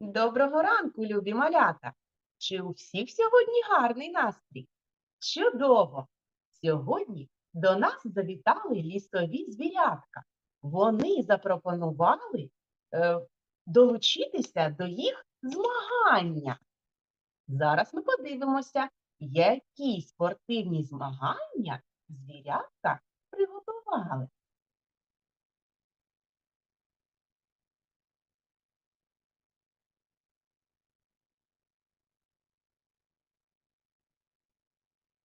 Доброго ранку, любі малята! Чи у всіх сьогодні гарний настрій? Чудово! Сьогодні до нас завітали лісові звірятка. Вони запропонували е, долучитися до їх змагання. Зараз ми подивимося, які спортивні змагання звірятка приготували.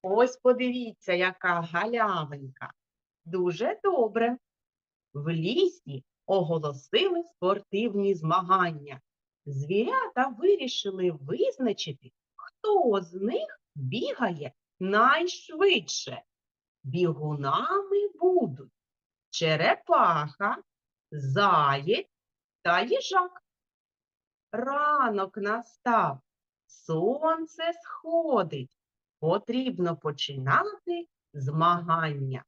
Ось подивіться, яка галявинка. Дуже добре. В лісі оголосили спортивні змагання. Звірята вирішили визначити, хто з них бігає найшвидше. Бігунами будуть черепаха, заєць та їжак. Ранок настав, сонце сходить. Потрібно починати змагання.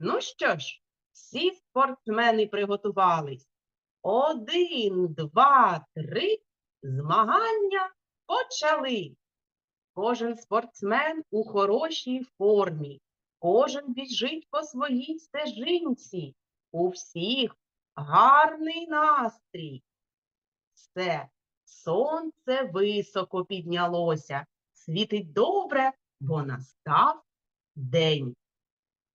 Ну що ж, всі спортсмени приготувались. Один, два, три. Змагання почали. Кожен спортсмен у хорошій формі. Кожен біжить по своїй стежинці. У всіх гарний настрій. Все, сонце високо піднялося. Світить добре, бо настав день.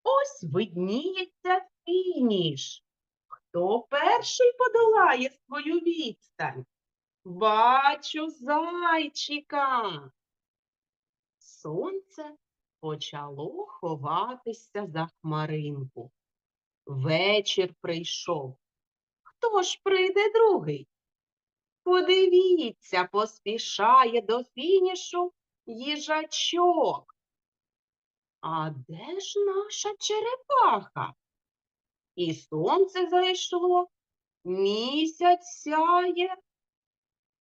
Ось видніється фініш. Хто перший подолає свою відстань? Бачу зайчика. Сонце почало ховатися за хмаринку. Вечір прийшов. Хто ж прийде другий? Подивіться, поспішає до фінішу їжачок. А де ж наша черепаха? І сонце зайшло, місяць сяє,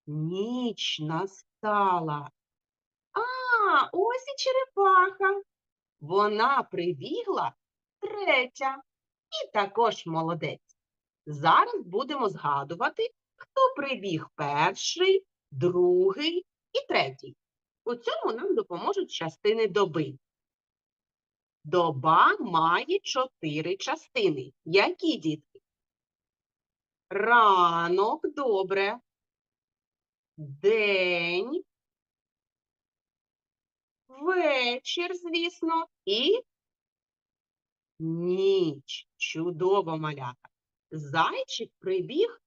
ніч настала. А, ось і черепаха. Вона прибігла третя і також молодець. Зараз будемо згадувати, хто прибіг перший, другий і третій. У цьому нам допоможуть частини доби. Доба має чотири частини. Які дітки? Ранок, добре. День. Вечір, звісно, і ніч. Чудово малята. Зайчик прибіг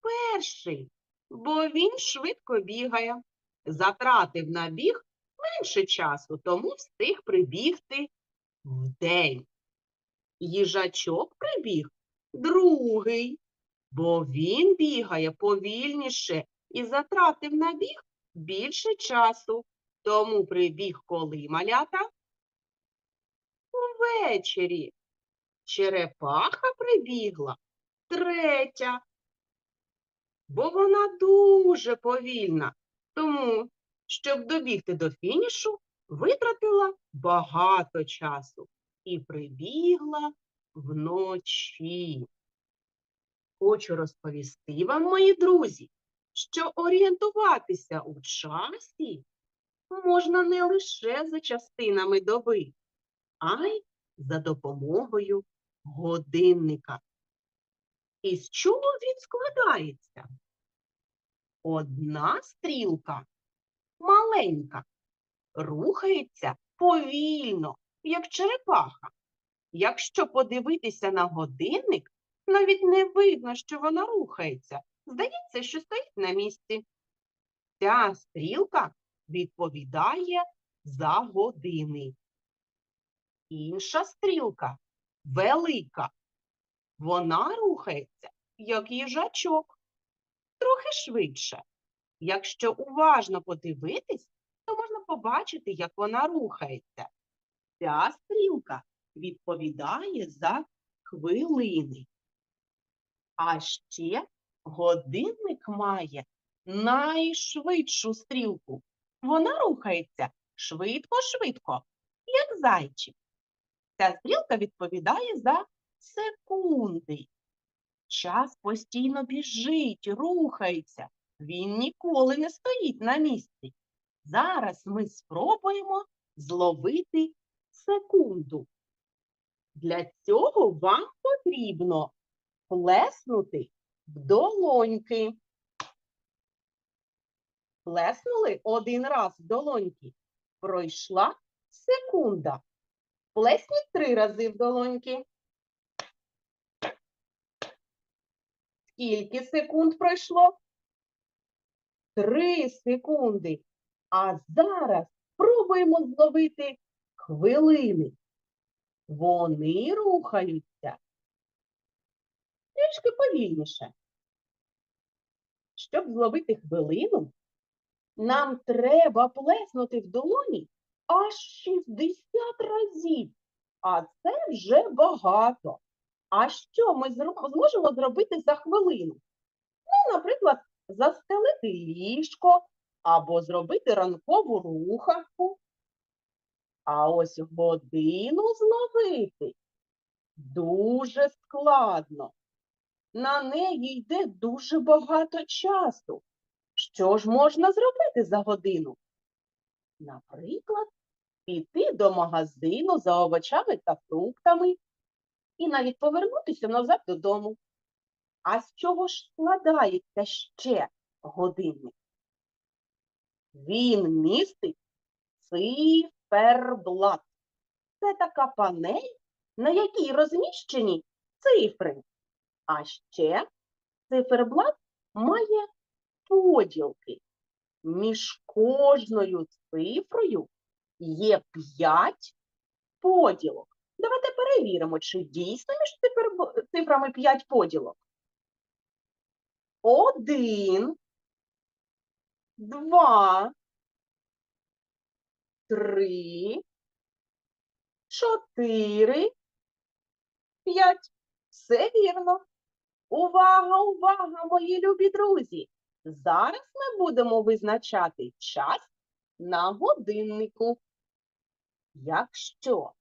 перший, бо він швидко бігає. Затратив на біг менше часу, тому встиг прибігти вдень. Їжачок прибіг другий, бо він бігає повільніше і затратив на біг більше часу. Тому прибіг коли малята? Увечері. Черепаха прибігла третя, бо вона дуже повільна. Тому, щоб добігти до фінішу, витратила багато часу і прибігла вночі. Хочу розповісти вам, мої друзі, що орієнтуватися у часі можна не лише за частинами доби, а й за допомогою годинника. Із чого він складається? Одна стрілка маленька, рухається повільно, як черепаха. Якщо подивитися на годинник, навіть не видно, що вона рухається. Здається, що стоїть на місці. Ця стрілка відповідає за години. Інша стрілка велика. Вона рухається, як їжачок, трохи швидше. Якщо уважно подивитись, то можна побачити, як вона рухається. Ця стрілка відповідає за хвилини. А ще годинник має найшвидшу стрілку. Вона рухається швидко-швидко, як зайчик. Ця стрілка відповідає за секунди. Час постійно біжить, рухається. Він ніколи не стоїть на місці. Зараз ми спробуємо зловити секунду. Для цього вам потрібно плеснути в долоньки. Плеснули один раз в долоньки. Пройшла секунда. Плесніть три рази в долоньки. Скільки секунд пройшло? Три секунди. А зараз спробуємо зловити хвилини. Вони рухаються трішки повільніше. Щоб зловити хвилину, нам треба плеснути в долоні аж 60 разів. А це вже багато. А що ми зможемо зробити за хвилину? Ну, наприклад, застелити ліжко або зробити ранкову руханку. А ось годину зловити дуже складно. На неї йде дуже багато часу. Що ж можна зробити за годину? Наприклад, піти до магазину за овочами та фруктами і навіть повернутися назад додому. А з чого ж складається ще годинник? Він містить циферблат. Це така панель, на якій розміщені цифри. А ще циферблат має поділки. Між кожною цифрою є 5 поділок. Давайте перевіримо, чи дійсно між цифрами 5 поділок. Один, два, три, чотири, п'ять. Все вірно. Увага, увага, мої любі друзі! Зараз ми будемо визначати час на годиннику. Якщо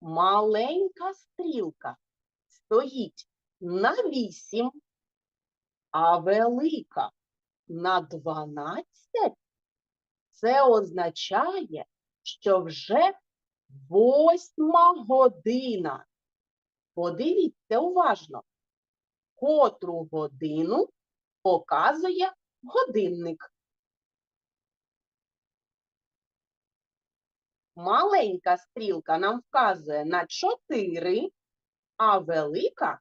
маленька стрілка стоїть на 8, а велика на 12, це означає, що вже восьма година. Подивіться уважно, котру годину показує годинник. Маленька стрілка нам вказує на 4, а велика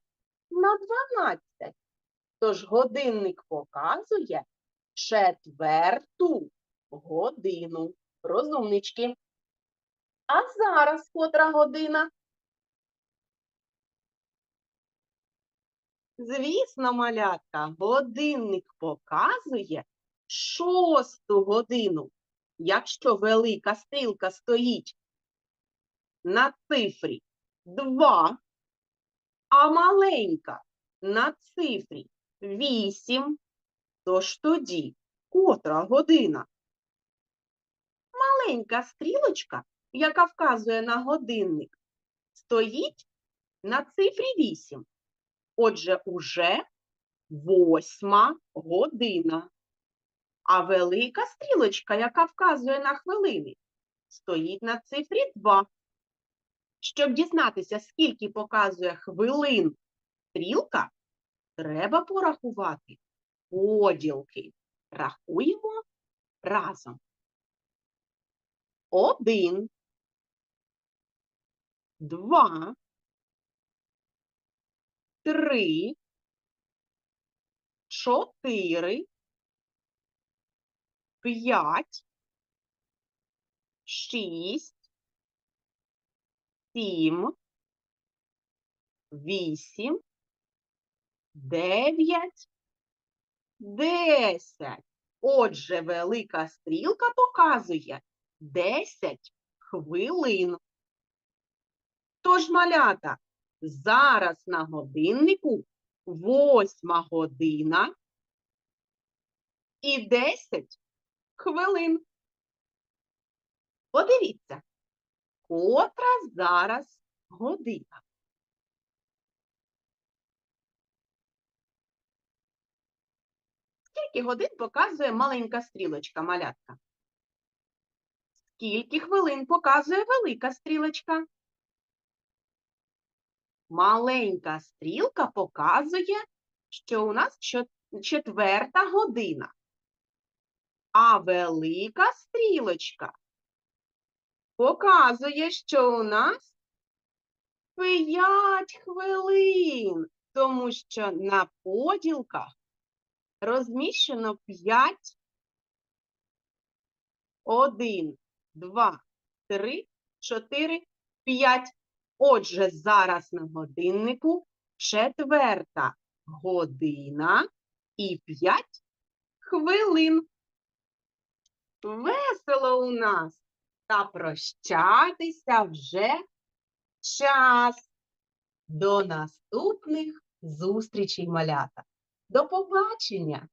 на 12. Тож годинник показує четверту годину. Розумнички. А зараз котра година? Звісно, малятка, годинник показує шосту годину. Якщо велика стрілка стоїть на цифрі 2, а маленька на цифрі 8, то ж тоді котра година? Маленька стрілочка, яка вказує на годинник, стоїть на цифрі 8. Отже, уже восьма година. А велика стрілочка, яка вказує на хвилини, стоїть на цифрі 2. Щоб дізнатися, скільки показує хвилин стрілка, треба порахувати поділки. Рахуємо разом. Один, два, три, чотири, п'ять, шість, сім, вісім, дев'ять, десять. Отже, велика стрілка показує 10 хвилин. Тож, малята, зараз на годиннику восьма година і 10 хвилин. Подивіться, котра зараз година. Скільки годин показує маленька стрілочка, малятка? Скільки хвилин показує велика стрілочка? Маленька стрілка показує, що у нас четверта година. А велика стрілочка показує, що у нас 5 хвилин, тому що на поділках розміщено 5, 1, 2, 3, 4, 5. Отже, зараз на годиннику четверта година і 5 хвилин. Весело у нас та прощатися вже час. До наступних зустрічей, малята. До побачення!